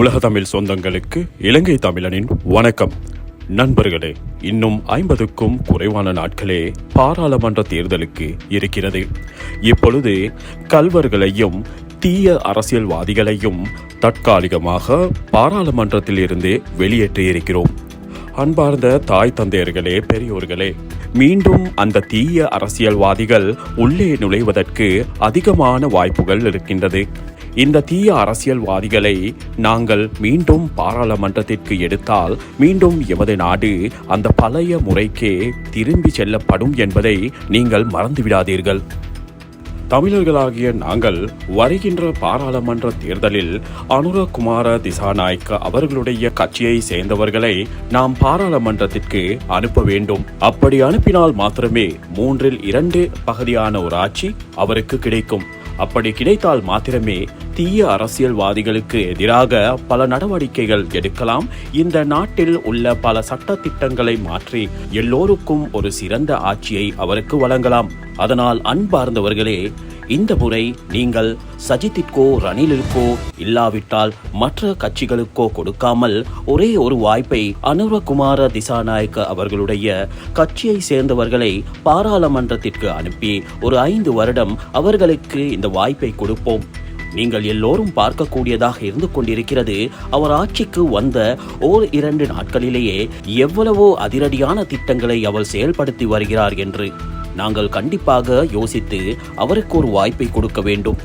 உலக தமிழ் சொந்தங்களுக்கு இலங்கை தமிழனின் வணக்கம். நண்பர்களே இன்னும் ஐம்பதுக்கும் குறைவான நாட்களே பாராளுமன்ற தேர்தலுக்கு இருக்கிறது. இப்பொழுது கல்வர்களையும் தீய அரசியல்வாதிகளையும் தற்காலிகமாக பாராளுமன்றத்தில் இருந்து வெளியேற்றியிருக்கிறோம் அன்பார்ந்த தாய் தந்தையர்களே பெரியோர்களே மீண்டும் அந்த தீய அரசியல்வாதிகள் உள்ளே நுழைவதற்கு அதிகமான வாய்ப்புகள் இருக்கின்றது. இந்த தீய அரசியல்வாதிகளை நாங்கள் மீண்டும் பாராளுமன்றத்திற்கு எடுத்தால் மீண்டும் எமது நாடு அந்த பழைய முறைக்கே திரும்பி செல்லப்படும் என்பதை நீங்கள் மறந்துவிடாதீர்கள். தமிழர்களாகிய நாங்கள் வருகின்ற பாராளுமன்ற தேர்தலில் அனுரகுமார திசாநாயக்க அவர்களுடைய கட்சியை சேர்ந்தவர்களை நாம் பாராளுமன்றத்திற்கு அனுப்ப வேண்டும். அப்படி அனுப்பினால் மாத்திரமே மூன்றில் இரண்டு பகுதியான ஒரு ஆட்சி அவருக்கு கிடைக்கும். அப்படி கிடைத்தால் மாத்திரமே தீய அரசியல்வாதிகளுக்கு எதிராக பல நடவடிக்கைகள் எடுக்கலாம். இந்த நாட்டில் உள்ள பல சட்ட திட்டங்களை மாற்றி எல்லோருக்கும் ஒரு சிறந்த ஆட்சியை அவருக்கு வழங்கலாம். அதனால் அன்பார்ந்தவர்களே இந்த முறை நீங்கள் சஜித்திற்கோ ரணிலிற்கோ இல்லாவிட்டால் மற்ற கட்சிகளுக்கோ கொடுக்காமல் ஒரே ஒரு வாய்ப்பை அனுரகுமார திசாநாயக்க அவர்களுடைய கட்சியை சேர்ந்தவர்களை பாராளுமன்றத்திற்கு அனுப்பி ஒரு ஐந்து வருடம் அவர்களுக்கு இந்த வாய்ப்பை கொடுப்போம். நீங்கள் எல்லோரும் பார்க்கக்கூடியதாக இருந்து கொண்டிருக்கிறது. அவர் ஆட்சிக்கு வந்த ஓர் இரண்டு நாட்களிலேயே எவ்வளவோ அதிரடியான திட்டங்களை அவர் செயல்படுத்தி வருகிறார் என்று. நாங்கள் கண்டிப்பாக யோசித்து அவருக்கு ஒரு வாய்ப்பை கொடுக்க வேண்டும்.